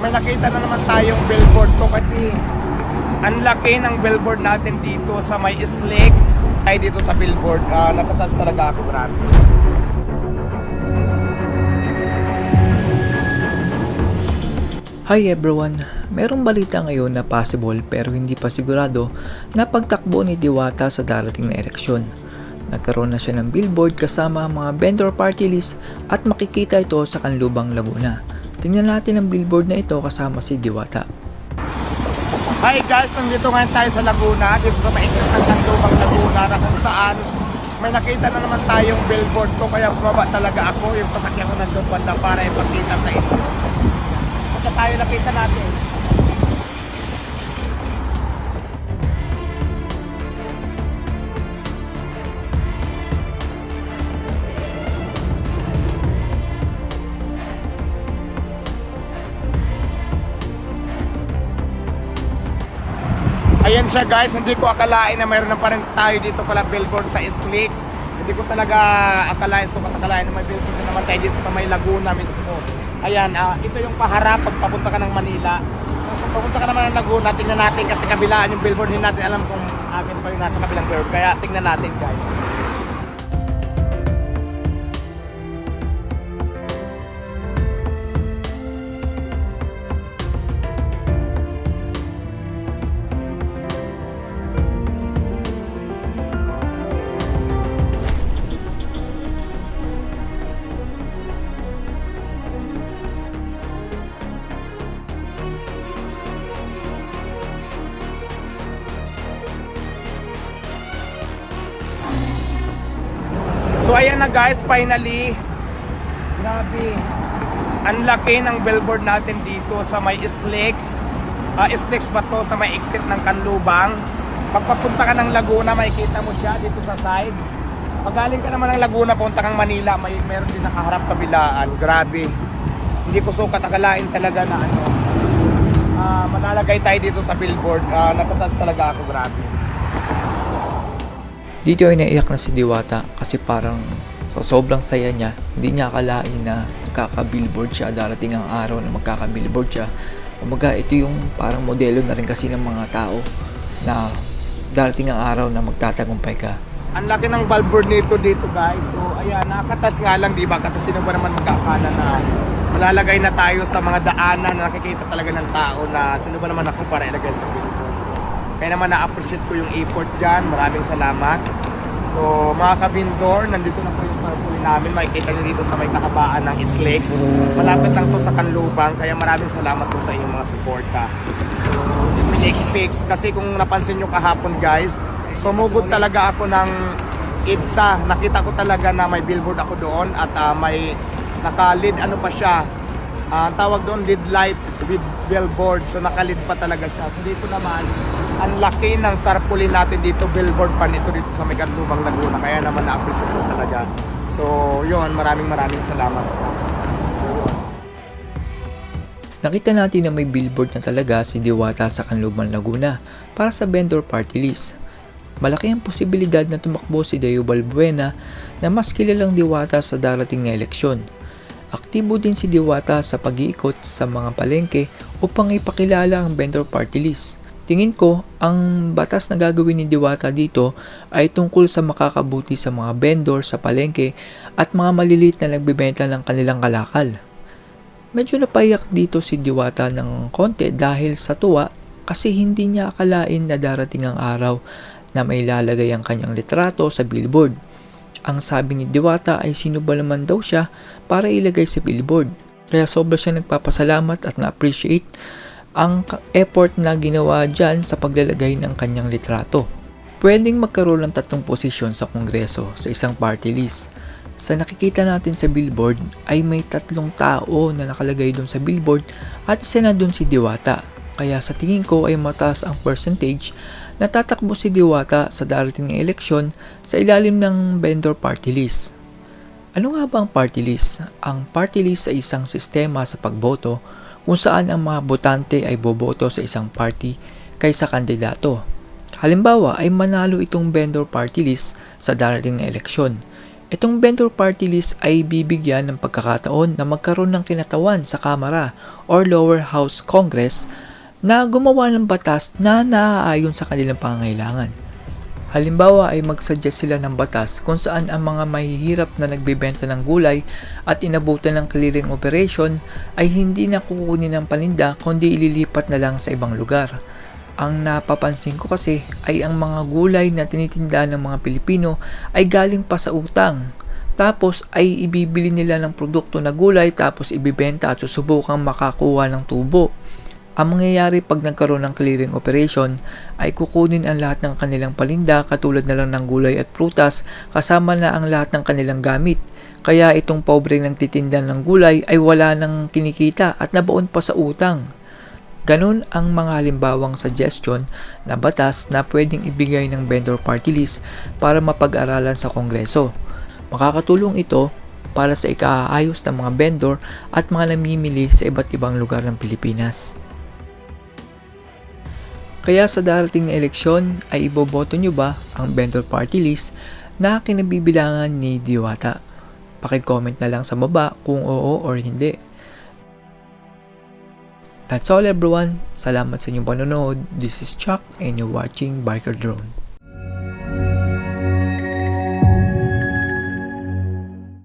may nakita na naman tayong billboard ko kasi ang laki ng billboard natin dito sa may Islex ay dito sa billboard uh, natatas talaga ako grabe Hi everyone! Merong balita ngayon na possible pero hindi pa sigurado na pagtakbo ni Diwata sa darating na eleksyon. Nagkaroon na siya ng billboard kasama ang mga vendor party list at makikita ito sa Kanlubang Laguna. Tingnan natin ang billboard na ito kasama si Diwata. Hi guys, nandito ngayon tayo sa Laguna dito sa maikot ng Sandubang Laguna na kung saan may nakita na naman tayong billboard ko kaya bumaba talaga ako yung sasakyan ko nandun banda para ipakita sa inyo. Basta tayo nakita natin. Ayan siya guys, hindi ko akalain na mayroon na pa rin tayo dito pala billboard sa Islix. Hindi ko talaga akalain, so akalain na may billboard na naman tayo dito sa may Laguna mismo. Ayan, ah, ito yung paharap pag papunta ka ng Manila. Kung papunta ka naman ng Laguna, tingnan natin kasi kabilaan yung billboard, hindi natin alam kung akin pa yung nasa kabilang billboard. Kaya tingnan natin guys. So ayan na guys, finally. Grabe. Ang laki ng billboard natin dito sa may Islex. Ah, Islex ba to sa may exit ng Kanlubang? Pag papunta ka ng Laguna, makikita mo siya dito sa side. Pag galing ka naman ng Laguna, punta kang Manila, may meron din nakaharap kabilaan. Grabe. Hindi ko sukat akalain talaga na ano. Ah, malalagay tayo dito sa billboard. Ah, natatas talaga ako, grabe. Dito ay naiyak na si Diwata kasi parang sa sobrang saya niya, hindi niya akalain na magkaka-billboard siya, darating ang araw na magkaka-billboard siya. Kumbaga, ito yung parang modelo na rin kasi ng mga tao na darating ang araw na magtatagumpay ka. Ang laki ng billboard nito dito guys. So ayan, nakatas nga lang 'di ba? Kasi sino ba naman magkakala na malalagay na tayo sa mga daanan na nakikita talaga ng tao na sino ba naman ako para ilagay sa billboard. Kaya naman na-appreciate ko yung effort dyan. Maraming salamat. So mga kabindor, nandito na po yung purple namin. Makikita nyo dito sa may kahabaan ng Islex. Malapit lang to sa Kanlubang. Kaya maraming salamat po sa inyong mga suporta. Expect kasi kung napansin nyo kahapon guys, sumugod talaga ako ng EDSA. Nakita ko talaga na may billboard ako doon at ah, may naka-lead ano pa siya. Ang tawag doon lead light with billboard. So naka-lead pa talaga siya. So dito naman, ang laki ng tarpaulin natin dito, billboard pa nito dito sa may Kanlubang Laguna. Kaya naman na-appreciate ko talaga. So yun, maraming maraming salamat. Nakita natin na may billboard na talaga si Diwata sa Kanlubang Laguna para sa vendor party list. Malaki ang posibilidad na tumakbo si Dayo Balbuena na mas kilalang Diwata sa darating na eleksyon. Aktibo din si Diwata sa pag-iikot sa mga palengke upang ipakilala ang vendor party list. Tingin ko, ang batas na gagawin ni Diwata dito ay tungkol sa makakabuti sa mga vendor sa palengke at mga maliliit na nagbibenta ng kanilang kalakal. Medyo napaiyak dito si Diwata ng konti dahil sa tuwa kasi hindi niya akalain na darating ang araw na may lalagay ang kanyang litrato sa billboard. Ang sabi ni Diwata ay sino ba naman daw siya para ilagay sa billboard. Kaya sobra siya nagpapasalamat at na-appreciate ang effort na ginawa dyan sa paglalagay ng kanyang litrato. Pwedeng magkaroon ng tatlong posisyon sa kongreso sa isang party list. Sa nakikita natin sa billboard ay may tatlong tao na nakalagay doon sa billboard at isa na doon si Diwata. Kaya sa tingin ko ay mataas ang percentage na tatakbo si Diwata sa darating na eleksyon sa ilalim ng vendor party list. Ano nga ba ang party list? Ang party list ay isang sistema sa pagboto kung saan ang mga botante ay boboto sa isang party kaysa kandidato. Halimbawa ay manalo itong vendor party list sa darating na eleksyon. Itong vendor party list ay bibigyan ng pagkakataon na magkaroon ng kinatawan sa Kamara or Lower House Congress na gumawa ng batas na naaayon sa kanilang pangangailangan. Halimbawa ay magsuggest sila ng batas kung saan ang mga mahihirap na nagbebenta ng gulay at inabutan ng clearing operation ay hindi na kukunin ng paninda kundi ililipat na lang sa ibang lugar. Ang napapansin ko kasi ay ang mga gulay na tinitinda ng mga Pilipino ay galing pa sa utang. Tapos ay ibibili nila ng produkto na gulay tapos ibibenta at susubukang makakuha ng tubo. Ang mangyayari pag nagkaroon ng clearing operation ay kukunin ang lahat ng kanilang palinda katulad na lang ng gulay at prutas kasama na ang lahat ng kanilang gamit. Kaya itong pobre ng titinda ng gulay ay wala nang kinikita at nabaon pa sa utang. Ganun ang mga halimbawang suggestion na batas na pwedeng ibigay ng vendor party list para mapag-aralan sa Kongreso. Makakatulong ito para sa ikaayos ng mga vendor at mga namimili sa iba't ibang lugar ng Pilipinas. Kaya sa darating na eleksyon ay iboboto nyo ba ang vendor party list na kinabibilangan ni Diwata? Pakicomment na lang sa baba kung oo or hindi. That's all everyone. Salamat sa inyong panonood. This is Chuck and you're watching Biker Drone.